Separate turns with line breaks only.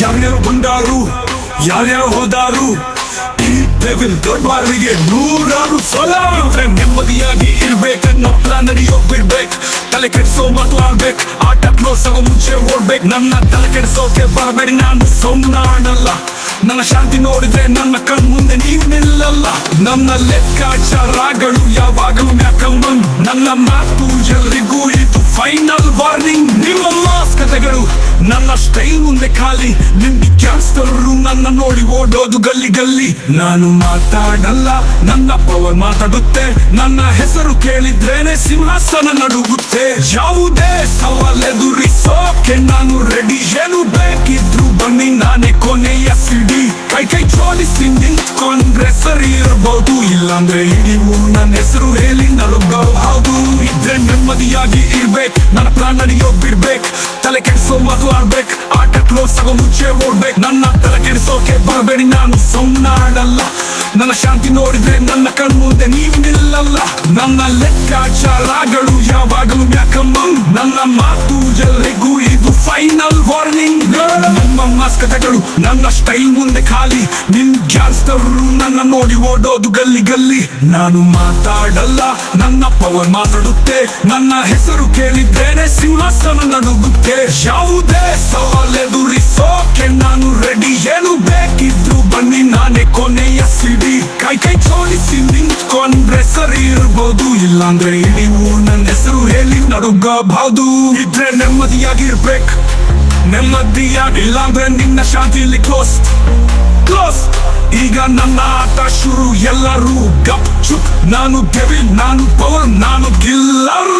ಯಾರ್ಯಾರು ಬಂದಾರು? ಯಾರ್ಯಾರು ಹೋದಾರು? ಈ ಲೆವೆಲ್ ದರ್ಬಾರಿಗೆ ನೂರಾರು ಸಲ ನೆಮ್ಮದಿಯಾಗಿ ಇರ್ಬೇಕನ್ನೋ ಪ್ಲಾನ್ ನಡೆಯೋ ಬಿಡ್ಬೇಕು. ತಲೆ ಕೆಡಿಸೋ ಮಾತಾಡ್ಬೇಕು ಆಟ ಕ್ಲೋಸ್ ಮುಂಚೆ ಓಡ್ಬೇಕು. ನನ್ನ ತಲೆ ಕೆಡಿಸೋಕೆ ಬರಬೇಡಿ, ನಾನು ಸೌಮ್ನಾಡಲ್ಲ ನನ್ನ ಶಾಂತಿ ನೋಡಿದ್ರೆ ನನ್ನ ಕಣ್ ಮುಂದೆ ನೀವು ನಿಲ್ಲಲ್ಲ. ನನ್ನ ಲೆಕ್ಕಾಚಾರಗಳು ಯಾವಾಗಲೂ ಮ್ಯಾಕಮ್ಮನ್ ನನ್ನ ಮಾತು ಎಲ್ರಿಗೂ ಇದು ಫೈನಲ್ ವಾರ್ನಿಂಗ್ ಕಥೆಗಳು ನನ್ನ ಸ್ಟೈಲ್ ಮುಂದೆ ಖಾಲಿ. ನಿಮ್ಗೆ ಕ್ಯಾನ್ಸ್ಟರು ನನ್ನ ನೋಡಿ ಓಡೋದು ಗಲ್ಲಿ ಗಲ್ಲಿ. ನಾನು ಮಾತಾಡಲ್ಲ, ನನ್ನ ಪವರ್ ಮಾತಾಡುತ್ತೆ. ನನ್ನ ಹೆಸರು ಕೇಳಿದ್ರೇನೆ ಸಿಂಹಾಸನ ನಡುಗುತ್ತೆ. ಯಾವುದೇ ಸವಾಲ್ ಎದುರಿಸೋಕೆ ನಾನು ರೆಡಿ ಏನು ಬೇಕಿದ್ರು ಬನ್ನಿ, ನಾನೇ ಕೊನೆಯ ಸಿಡಿ. ಕೈ ಕೈ ಜೋಡಿಸಿ ನಿಂತ್ಕೊಂಡ್ರೆ ಸರಿ ಇರಬಹುದು ಇಲ್ಲಾಂದ್ರೆ ಇಡೀ ನನ್ನ ಹೆಸರು ಹೇಳಿ ನಡುಗಬಹುದು ಇದ್ರೆ ನೆಮ್ಮದಿಯಾಗಿ ಇರ್ಬೇಕು. ನನ್ನ ಪ್ರಾಣ ನಡೆಯೋ ಬಿಡ್ಬೇಕು. ತಲೆ ಕೆಡಿಸೋ ಮಾತು ಆಡ್ಬೇಕು. ಆಟ ಕ್ಲೋಸ್ ಆಗೋ ಮುಂಚೆ ಓಡ್ಬೇಕು. ನನ್ನ ತಲೆ ಕೆಡಿಸೋಕೆ ಬರಬೇಡಿ, ನಾನು ಸುಮ್ಮನಾಡಲ್ಲ ನನ್ನ ಶಾಂತಿ ನೋಡಿದ್ರೆ ನನ್ನ ಕಣ್ಣು ಮುಂದೆ ನೀವು ನಿಲ್ಲಲ್ಲ ನನ್ನ ಲೆಕ್ಕಾಚಾರಗಳು ಯಾವಾಗಲೂ ಯಾಕಮ್ಮ? ನನ್ನ ನಮ್ಮ ಮಾಸ್ಕತೆಗಳು ನನ್ನ ಸ್ಟೈಲ್ ಮುಂದೆ ಖಾಲಿ. ನಿನ್ ಗ್ಯಾನ್ಸ್ಟರು ನನ್ನ ನೋಡಿ ಓಡೋದು ಗಲ್ಲಿ ಗಲ್ಲಿ. ನಾನು ಮಾತಾಡಲ್ಲ, ನನ್ನ ಪವರ್ ಮಾತಾಡುತ್ತೆ. ನನ್ನ ಹೆಸರು ಕೇಳಿದ್ದೇನೆ ಸಿಂಹಾಸನ ನಡುಗುತ್ತೆ. ಯಾವುದೇ ಸವಾಲ್ ಎದುರಿಸೋಕೆ ನಾನು ರೆಡಿ ಏನು ಬೇಕಿದ್ರು ಬನ್ನಿ, ನಾನೇ ಕೊನೆಯ ಸಿಡಿ. ಕೈ ಕೈ ಜೋಡಿಸಿ ನಿಂತ್ಕೊಂಡ್ರೆ ಸರಿ ಇರ್ಬೋದು. ಇಲ್ಲಾಂದ್ರೆ ಇಡೀ ಊರ್ ನನ್ನ ಹೆಸರು ಹೇಳಿ ನಡುಗಬಹುದು ಇದ್ರೆ ನೆಮ್ಮದಿಯಾಗಿರ್ಬೇಕು. ನೆಮ್ಮದಿಯಾಗಿಲ್ಲ ಇಲ್ಲಾಂದ್ರೆ ನಿನ್ನ ಶಾಂತಿಲಿ ಕ್ಲೋಸ್ ಕ್ಲೋಸ್ ಈಗ ನನ್ನ ಆಟ ಶುರು, ಎಲ್ಲರೂ ಗಪ್ ಚುಪ್. ನಾನು ಗೆವಿ, ನಾನು ಪವರ್ ನಾನು ಗಿಲ್ಲರ್